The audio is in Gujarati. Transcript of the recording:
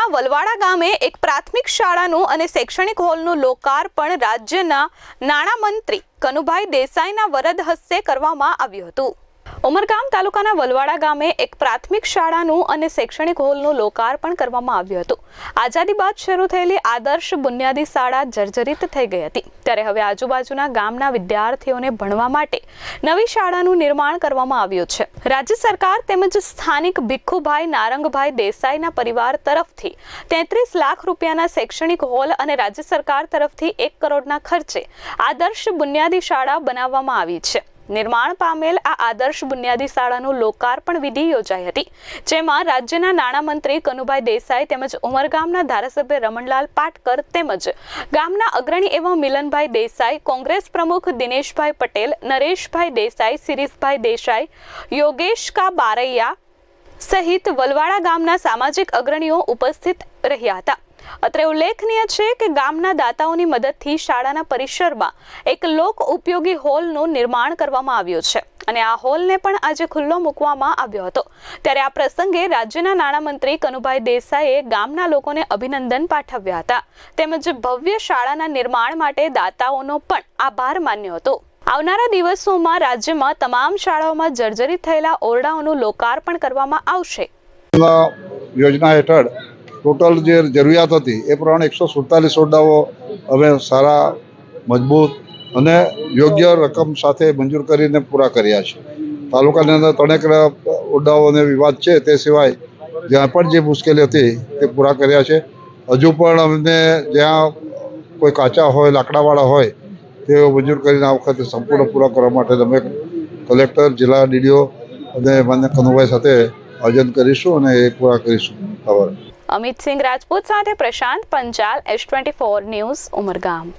તાલુકાના વલવાડા ગામે એક પ્રાથમિક શાળાનું અને શૈક્ષણિક હોલનું લોકાર્પણ રાજ્યના નાણામંત્રી કનુભાઈ દેસાઈના વરદ હસ્તે કરવામાં આવ્યું હતું. ઉમરગામ તાલુકાના વલવાડા ગામે એક પ્રાથમિક શાળાનું અને શૈક્ષણિક હોલનું લોકાર્પણ કરવામાં આવ્યું હતું. આઝાદી બાદ શરૂ થયેલી આદર્શ બુનિયાદી શાળા જર્જરિત થઈ ગઈ હતી. ત્યારે હવે આજુબાજુના ગામના વિદ્યાર્થીઓને ભણવા માટે નવી શાળાનું નિર્માણ કરવામાં આવ્યું છે. રાજ્ય સરકાર તેમજ સ્થાનિક ભીખુભાઈ નારંગભાઈ દેસાઈના પરિવાર તરફથી તેત્રીસ લાખ રૂપિયાના શૈક્ષણિક હોલ અને રાજ્ય સરકાર તરફથી એક કરોડના ખર્ચે આદર્શ બુનિયાદી શાળા બનાવવામાં આવી છે. નિર્માણ પામેલ આ આદર્શ બુનિયાદી શાળાનું લોકાર્પણ વિધિ યોજાઈ હતી, જેમાં રાજ્યના નાણામંત્રી કનુભાઈ દેસાઈ તેમજ ઉમરગામના ધારાસભ્ય રમણલાલ પાટકર તેમજ ગામના અગ્રણી એવા મિલનભાઈ દેસાઈ, કોંગ્રેસ પ્રમુખ દિનેશભાઈ પટેલ, નરેશભાઈ દેસાઈ, શિરીષભાઈ દેસાઈ, યોગેશ કા બારૈયા સહિત વલવાડા ગામના સામાજિક અગ્રણીઓ ઉપસ્થિત રહ્યા હતા. અત્રે ઉલ્લેખનીય છે કે ગામના દાતાઓની મદદથી શાળાના પરિસરમાં એક લોક ઉપયોગી હોલનું નિર્માણ કરવામાં આવ્યું છે. અને આ હોલને પણ આજે ખુલ્લો મૂકવામાં આવ્યો હતો. ત્યારે આ પ્રસંગે રાજ્યના નાણામંત્રી કનુભાઈ દેસાઈએ ગામના લોકોને અભિનંદન પાઠવ્યા હતા. તેમજ ભવ્ય શાળાના નિર્માણ માટે દાતાઓનો પણ આભાર માન્યો હતો. આવનારા દિવસોમાં રાજ્યમાં તમામ શાળાઓમાં જર્જરિત થયેલા ઓરડાઓનું લોકાર્પણ કરવામાં આવશે. યોજના હેઠળ ટોટલ જે જરૂરિયાત હતી એ પ્રમાણે એકસો સુડતાલીસ ઓરડાઓ અમે સારા, મજબૂત અને યોગ્ય રકમ સાથે મંજૂર કરીને પૂરા કર્યા છે. તાલુકાની અંદર ત્રણેક ઓરડાઓને વિવાદ છે તે સિવાય જ્યાં પણ જે મુશ્કેલી હતી તે પૂરા કર્યા છે. હજુ પણ અમને જ્યાં કોઈ કાચા હોય, લાકડાવાળા હોય, તેઓ મંજૂર કરીને આ વખતે સંપૂર્ણ પૂરા કરવા માટે અમે કલેક્ટર, જિલ્લા ડીડીઓ અને માન્ય કનુભાઈ સાથે આયોજન કરીશું અને એ પૂરા કરીશું. આભાર. અમિત સિંહ રાજપૂત સાથે Prashant Panchal S twenty four news Umargam.